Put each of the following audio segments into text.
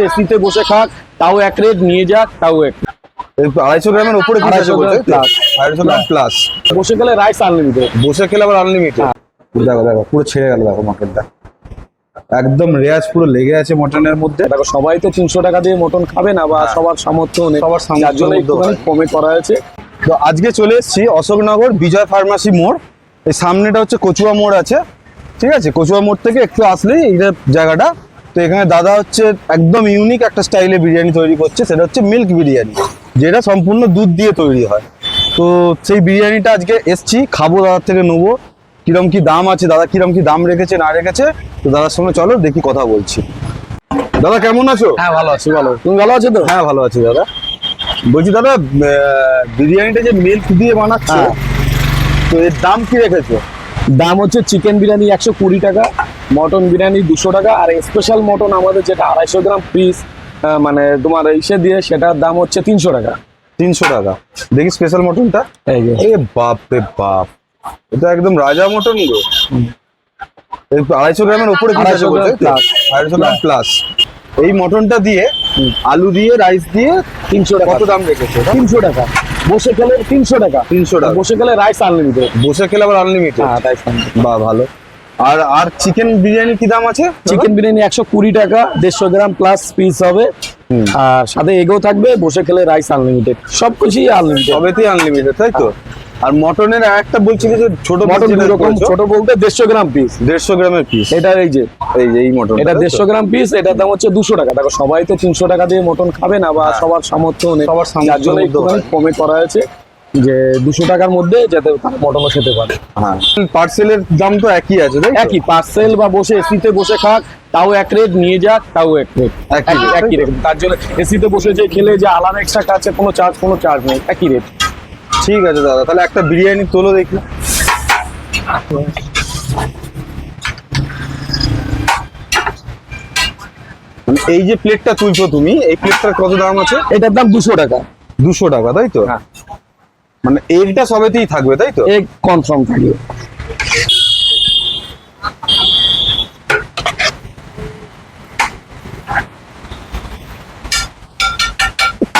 এসিতে বসে খাক তাও এক রেট নিয়ে যাক তাও এক। আড়াইশো গ্রামের উপরে আছে আড়াইশো বলতে আড়াইশো গ্রাম প্লাস বসে গেলে রাইস আনলিমিটেড বসে খেলে আবার আনলিমিটেড দেখো দেখো পুরো ছেড়ে গেল দেখো মটনটা। একদম রেয়াজ পুরো লেগে আছে মটনের মধ্যে। দেখো সবাই তো তিনশো টাকা দিয়ে মটন খাবে না বা সবার সামর্থ্য নেই সবার হয়। কমে করা হয়েছে। তো আজকে চলে এসেছি অশোকনগর বিজয় ফার্মাসি মোড়। এই সামনেটা হচ্ছে কচুয়া মোড় আছে। ঠিক আছে কচুয়া মোড় থেকে একটু আসলেই এই জায়গাটা তো এখানে দাদা হচ্ছে একদম ইউনিক একটা স্টাইলে বিরিয়ানি তৈরি করছে সেটা হচ্ছে মিল্ক বিরিয়ানি যেটা সম্পূর্ণ দুধ দিয়ে তৈরি হয়। তো সেই বিরিয়ানিটা আজকে এসছি খাব দাদার থেকে নেব কিরম কি দাম আছে দাদা কিরম কি দাম রেখেছে না রেখেছে তো দাদার সঙ্গে চলো দেখি কথা বলছি। দাদা কেমন আছো? হ্যাঁ ভালো আছি ভালো। তুমি ভালো আছো তো? হ্যাঁ ভালো আছি দাদা। বলছি দাদা বিরিয়ানিটা যে মিল্ক দিয়ে বানাচ্ছো হ্যাঁ। তো এর দাম কি রেখেছো? দাম হচ্ছে চিকেন বিরিয়ানি একশো কুড়ি টাকা মটন বিরিয়ানি দুশো টাকা আর স্পেশাল মটন আমাদের যেটা আড়াইশো গ্রাম পিস মানে তোমার ইসে দিয়ে সেটার দাম হচ্ছে তিনশো টাকা। তিনশো টাকা। দেখি স্পেশাল মটনটা। এ বাপ রে বাপ। এটা একদম রাজা মটন গো। আড়াইশো গ্রামের উপরে পিস আছে 250 বলতে গ্রাম plus। আড়াইশো গ্রাম প্লাস এই মটনটা দিয়ে আলু দিয়ে রাইস দিয়ে তিনশো টাকা। কত দাম রেখেছে? তিনশো টাকা। বসে খেলে তিনশো টাকা। 300 টাকা। বসে খেলে রাইস আনলিমিটেড বসে খেলে আবার আনলিমিটেড হ্যাঁ রাইস বা ভালো। আর আর চিকেন বিরিয়ানি কি দাম আছে? চিকেন বিরিয়ানি একশো কুড়ি টাকা দেড়শো গ্রাম প্লাস পিস হবে। আর সাথে এগো থাকবে বসে খেলে রাইস আনলিমিটেড সব কিছুই আনলিমিটেড সবেতেই আনলিমিটেড তাই তো? আর মটনের একটা বলছিলে যে ছোট মটন দু রকম ছোট বলতে দেড়শো গ্রাম পিস দেড়শো গ্রামের পিস এটা এই যে। এই যে এই মটন এটা দেড়শো গ্রাম পিস এটার দাম হচ্ছে দুশো টাকা। দেখো সবাই তো তিনশো টাকা দিয়ে মটন খাবে না বা সবার সামর্থ্য নেই। সবার হয়। কমে করা হয়েছে। যে দুশো টাকার মধ্যে যাতে মটনও খেতে পারে। হ্যাঁ। পার্সেলের দাম তো একই আছে তাই একই পার্সেল বা বসে এসিতে বসে খাক তাও এক রেট নিয়ে যাক তাও এক রেট একই রেট তার জন্য এসিতে বসে যে খেলে যে আলাদা এক্সট্রা কাছে কোনো চার্জ কোনো চার্জ নেই একই রেট ঠিক আছে দাদা তাহলে একটা বিরিয়ানি তোলো দেখি। মানে এই যে প্লেটটা তুলছো তুমি এই প্লেটটার কত দাম আছে? এটার দাম দুশো টাকা। দুশো টাকা তাই তো? হ্যাঁ। মানে এইটা সবেতেই থাকবে তাই তো? এক কনফার্ম থাকবে।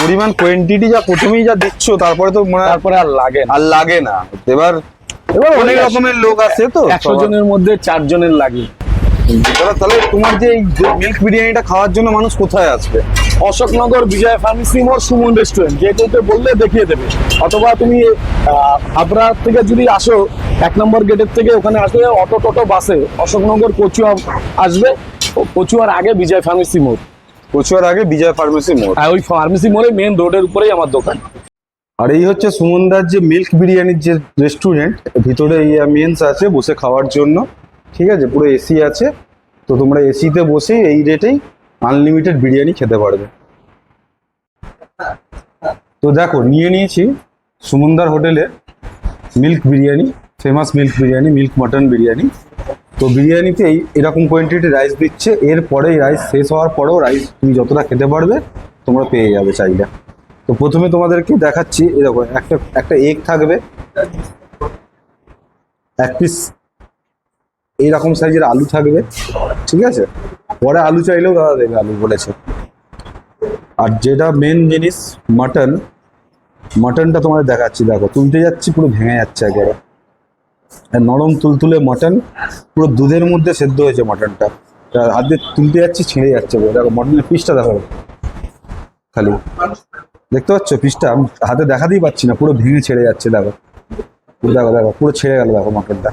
পরিমাণ কোয়েন্টিটি যা প্রথমেই যা দেখছ তারপরে তো মনে হয় তারপরে আর লাগে না। আর লাগে না। এবার এবার অনেক রকমের লোক আছে তো একশো জনের মধ্যে চার জনের লাগে। তাহলে তোমার যে এই মিল্ক বিরিয়ানিটা খাওয়ার জন্য মানুষ কোথায় আসবে? অশোকনগর বিজয় ফার্মেসি মোড় সুমন রেস্টুরেন্ট যে কেউকে বললে দেখিয়ে দেবে। অথবা তুমি হাবড়া থেকে যদি আসো এক নম্বর গেটের থেকে ওখানে আসবে অটো টোটো বাসে অশোকনগর কচুয়া আসবে। ও কচুয়ার আগে বিজয় ফার্মেসি মোড়। কচুয়ার আগে বিজয় ফার্মেসি মোড়। আর ওই ফার্মেসি মোড়ে মেন রোডের উপরেই আমার দোকান। আর এই হচ্ছে সুমনদার যে মিল্ক বিরিয়ানির যে রেস্টুরেন্ট ভিতরে এই অ্যামিয়েন্স আছে বসে খাওয়ার জন্য। ঠিক আছে? পুরো এসি আছে। তো তোমরা এসিতে বসেই এই রেটেই আনলিমিটেড বিরিয়ানি খেতে পারবে। তো দেখো, নিয়ে নিয়েছি সুমনদার হোটেলে milk biryani famous milk biryani milk mutton biryani. তো বিরিয়ানিতে এই এরকম কোয়ান্টিটি রাইস দিচ্ছে। এরপরে রাইস শেষ হওয়ার পরেও রাইস তুমি যতটা খেতে পারবে, তোমরা পেয়ে যাবে চাইলে তো প্রথমে তোমাদেরকে দেখাচ্ছি এরকম একটা একটা এগ থাকবে। এক পিস এইরকম সাইজের আলু থাকবে, ঠিক আছে? পরে আলু চাইলেও দাদা দেবে আলু বলেছে। আর যেটা মেন জিনিস মাটন মাটনটা তোমাদের দেখাচ্ছি, দেখো, তুলতে যাচ্ছি, পুরো ভেঙে যাচ্ছে একেবারে। নরম তুলতুলে মাটন পুরো দুধের মধ্যে সেদ্ধ হয়েছে মাটনটা হাত তুলতে যাচ্ছি, ছিঁড়ে যাচ্ছে। দেখো মটনের পিসটা দেখো, খালি। দেখতে পাচ্ছ পিসটা হাতে দেখাতেই পাচ্ছি না, পুরো ভেঙে ছেড়ে যাচ্ছে, দেখো। দেখো দেখো, পুরো ছেড়ে গেল, দেখো মটনটা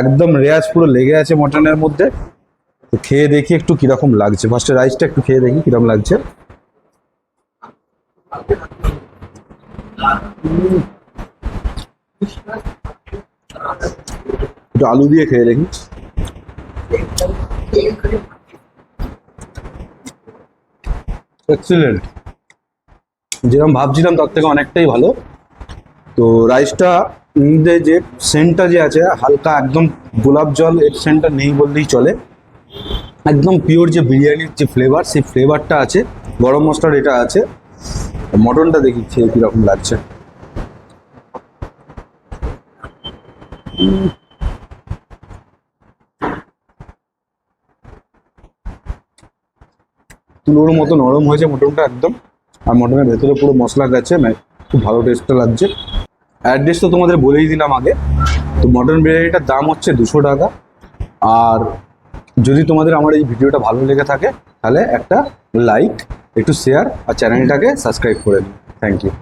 একদম রেয়াজ পুরো লেগে আছে মটনের মধ্যে। তো খেয়ে দেখি একটু কীরকম লাগছে। ফার্স্টে রাইসটা একটু খেয়ে দেখি কীরকম লাগছে। একটু আলু দিয়ে খেয়ে দেখি। এক্সিলেন্ট যেরকম ভাবছিলাম তার থেকে অনেকটাই ভালো। তো রাইসটা মধ্যে যে সেন্টটা যে আছে, হালকা একদম গোলাপ জল, এর সেন্টটা নেই বললেই চলে। একদম পিওর যে বিরিয়ানির যে ফ্লেভার সেই ফ্লেভারটা আছে, গরম মশলার এটা আছে। মটনটা দেখি খেয়ে কীরকম লাগছে। তুলোর মতো নরম হয়েছে মটনটা একদম। আর মটনের ভেতরে পুরো মশলা গেছে মানে খুব ভালো টেস্টটা লাগছে। অ্যাড্রেস তো তোমাদের বলেই দিলাম আগে। তো মটন বিরিয়ানিটার দাম হচ্ছে দুশো টাকা। আর যদি তোমাদের আমার এই ভিডিওটা ভালো লেগে থাকে, তাহলে একটা লাইক একটু শেয়ার আর চ্যানেলটাকে সাবস্ক্রাইব করে দিন থ্যাংক ইউ